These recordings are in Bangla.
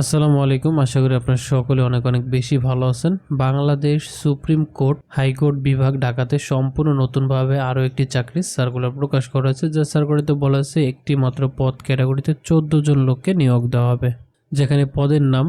আসসালামু আলাইকুম। আশা করি আপনারা সকলে অনেক অনেক বেশি ভালো আছেন। বাংলাদেশ সুপ্রিম কোর্ট, হাইকোর্ট বিভাগ ঢাকাতে সম্পূর্ণ নতুনভাবে আরও একটি চাকরির সার্কুলার প্রকাশ করা যে সার্কুলারিতে বলা হয়েছে একটি মাত্র পদ ক্যাটাগরিতে চোদ্দ জন লোককে নিয়োগ দেওয়া হবে, যেখানে পদের নাম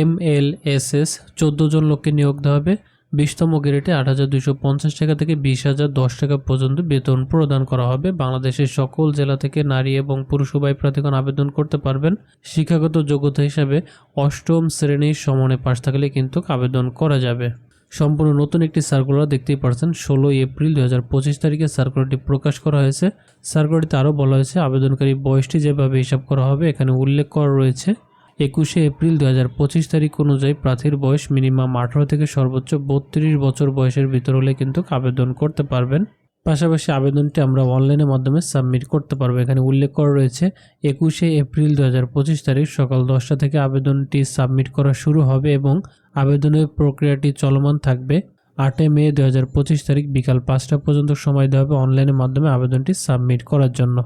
এম এল এস এস, চোদ্দ জন লোককে নিয়োগ দেওয়া হবে। বিশতম গ্রেডে আট হাজার দুশো পঞ্চাশ টাকা থেকে বিশ হাজার দশ টাকা পর্যন্ত বেতন প্রদান করা হবে। বাংলাদেশের সকল জেলা থেকে নারী এবং পুরুষ উভয় প্রার্থীগণ আবেদন করতে পারবেন। শিক্ষাগত যোগ্যতা হিসাবে অষ্টম শ্রেণির সমনে পাশ থাকলে কিন্তু আবেদন করা যাবে। সম্পূর্ণ নতুন একটি সার্কুলার দেখতেই পারছেন, ষোলোই এপ্রিল দু হাজার পঁচিশ তারিখে সার্কুলারটি প্রকাশ করা হয়েছে। সার্কুলারটিতে আরও বলা হয়েছে আবেদনকারী বয়সটি যেভাবে হিসাব করা হবে, এখানে উল্লেখ করা রয়েছে। একুশে এপ্রিল দু হাজার পঁচিশ তারিখ অনুযায়ী প্রার্থীর বয়স মিনিমাম আঠারো থেকে সর্বোচ্চ বত্রিশ বছর বয়সের ভিতর হলে কিন্তু আবেদন করতে পারবেন। পাশাপাশি আবেদনটি আমরা অনলাইনের মাধ্যমে সাবমিট করতে পারব। এখানে উল্লেখ করা রয়েছে, একুশে এপ্রিল দু হাজার পঁচিশ তারিখ সকাল দশটা থেকে আবেদনটি সাবমিট করা শুরু হবে এবং আবেদনের প্রক্রিয়াটি চলমান থাকবে। আটই মে দু হাজার পঁচিশ তারিখ বিকাল পাঁচটা পর্যন্ত সময় দেওয়া হবে অনলাইনের মাধ্যমে আবেদনটি সাবমিট করার জন্য।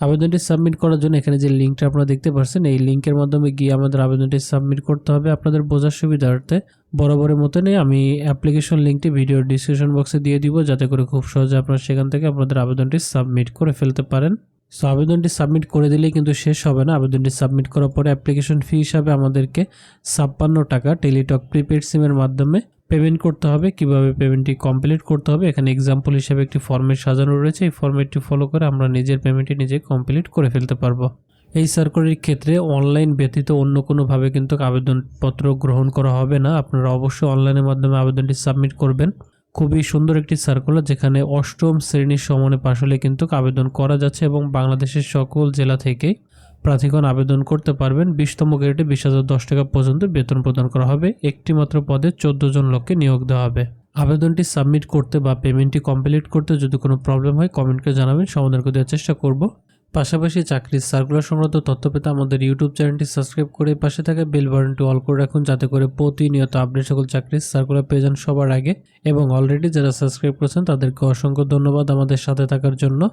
আবেদনটি সাবমিট করার জন্য এখানে যে লিঙ্কটা আপনারা দেখতে পাচ্ছেন, এই লিঙ্কের মাধ্যমে গিয়ে আমাদের আবেদনটি সাবমিট করতে হবে। আপনাদের বোঝার সুবিধার্থে বরাবরের মতনই আমি অ্যাপ্লিকেশন লিঙ্কটি ভিডিওর ডিসক্রিপশন বক্সে দিয়ে দিব, যাতে করে খুব সহজে আপনারা সেখান থেকে আপনাদের আবেদনটি সাবমিট করে ফেলতে পারেন। সো আবেদনটি সাবমিট করে দিলেই কিন্তু শেষ হবে না। আবেদনটি সাবমিট করার পরে অ্যাপ্লিকেশন ফি হিসাবে আমাদেরকে ছাপ্পান্ন টাকা টেলিটক প্রিপেড সিমের মাধ্যমে পেমেন্ট করতে হবে, কীভাবে পেমেন্টটি কমপ্লিট করতে হবে, এখানে এক্সাম্পল হিসেবে একটি ফর্মেট সাজানো রয়েছে, এই ফর্মেটটি ফলো করে আমরা নিজের পেমেন্টটি নিজে কমপ্লিট করে ফেলতে পারব। এই সার্কুলারের ক্ষেত্রে অনলাইন ব্যতীত অন্য কোনোভাবে কিন্তু আবেদনপত্র গ্রহণ করা হবে না, আপনারা অবশ্যই অনলাইনের মাধ্যমে আবেদনটি সাবমিট করবেন। খুবই সুন্দর একটি সার্কুলার যেখানে অষ্টম শ্রেণির সমানে পাশ হলে কিন্তু আবেদন করা যাচ্ছে এবং বাংলাদেশের সকল জেলা থেকে প্রার্থীগণ আবেদন করতে পারবেন। বিশতম গ্রেডে বিশ হাজার দশ টাকা পর্যন্ত বেতন প্রদান করা হবে। একটি মাত্র পদে চোদ্দ জন লোককে নিয়োগ দেওয়া হবে। আবেদনটি সাবমিট করতে বা পেমেন্টটি কমপ্লিট করতে যদি কোনো প্রবলেম হয়, কমেন্টকে জানাবেন। সমাধান করে দেওয়ার চেষ্টা করব। পাশাপাশি চাকরির সার্কুলার সংক্রান্ত তথ্য পেতে আমাদের ইউটিউব চ্যানেলটি সাবস্ক্রাইব করে পাশে থাকা বেল বাটনটি অল করে রাখুন, যাতে করে প্রতিনিয়ত আপডেট সকল চাকরির সার্কুলার পেয়ে যান সবার আগে। এবং অলরেডি যারা সাবস্ক্রাইব করেছেন, তাদেরকে অসংখ্য ধন্যবাদ আমাদের সাথে থাকার জন্য।